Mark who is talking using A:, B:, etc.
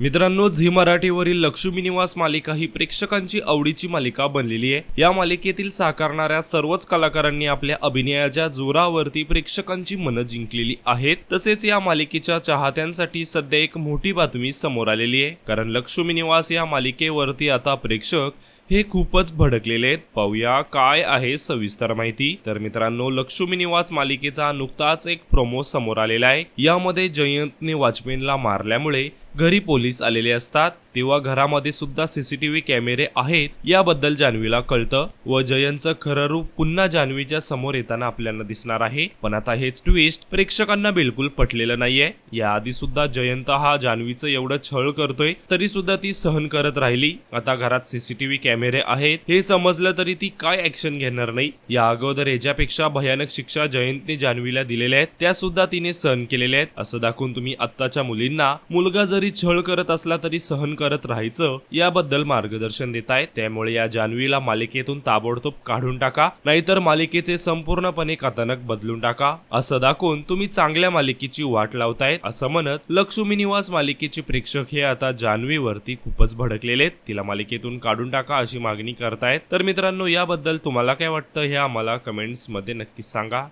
A: मित्रांनो झी मराठीवरील लक्ष्मी निवास मालिका ही प्रेक्षकांची आवडीची मालिका बनलेली आहे. या मालिकेतील साकारणाऱ्या सर्वच कलाकारांनी आपल्या अभिनयाच्या जोरावरती प्रेक्षकांची मनं जिंकलेली आहेत. तसेच या मालिकेच्या चाहत्यांसाठी सध्या एक मोठी बातमी समोर आलेली आहे. कारण लक्ष्मी निवास या मालिकेवरती आता प्रेक्षक हे खूपच भडकलेले आहेत. पाहूया काय आहे सविस्तर माहिती. तर मित्रांनो लक्ष्मी निवास मालिकेचा नुकताच एक प्रोमो समोर आलेला आहे. यामध्ये जयंतने वॉचमॅनला मारल्यामुळे घरी पोलीस आलेले असतात. तेव्हा घरामध्ये सुद्धा सीसीटीव्ही कॅमेरे आहेत याबद्दल जान्हवीला कळतं. व जयंतचं खरं रूप पुन्हा जान्हवीच्या समोर येताना आपल्याला दिसणार आहे. पण आता हेच ट्विस्ट प्रेक्षकांना बिलकुल पटलेलं नाहीये. याआधी सुद्धा जयंत हा जान्हवीचं एवढं छळ करतोय तरी सुद्धा ती सहन करत राहिली. आता घरात सीसीटीव्ही कॅमेरे आहेत. हे समजलं तरी ती काय ऍक्शन घेणार नाही. या अगोदर याच्यापेक्षा भयानक शिक्षा जयंतने जान्हवीला दिलेल्या आहेत. त्या सुद्धा तिने सहन केलेल्या आहेत. असं दाखवून तुम्ही आत्ताच्या मुलींना मुलगा जरी छळ करत असला तरी सहन करत राहायचं याबद्दल मार्गदर्शन देत आहेत त्यामुळे या जान्हवीला मालिकेतून ताबडतोब काढून टाका. नाहीतर मालिकेचे संपूर्णपणे कथानक बदलून टाका. असं दाखवून तुम्ही चांगल्या मालिकेची वाट लावतायत असं म्हणत लक्ष्मी निवास मालिकेचे प्रेक्षक हे आता जान्हवीवरती खूपच भडकलेले आहेत. तिला मालिकेतून काढून टाका अशी मागणी करतायत. तर मित्रांनो याबद्दल तुम्हाला काय वाटतं हे आम्हाला कमेंट्समध्ये नक्कीच सांगा.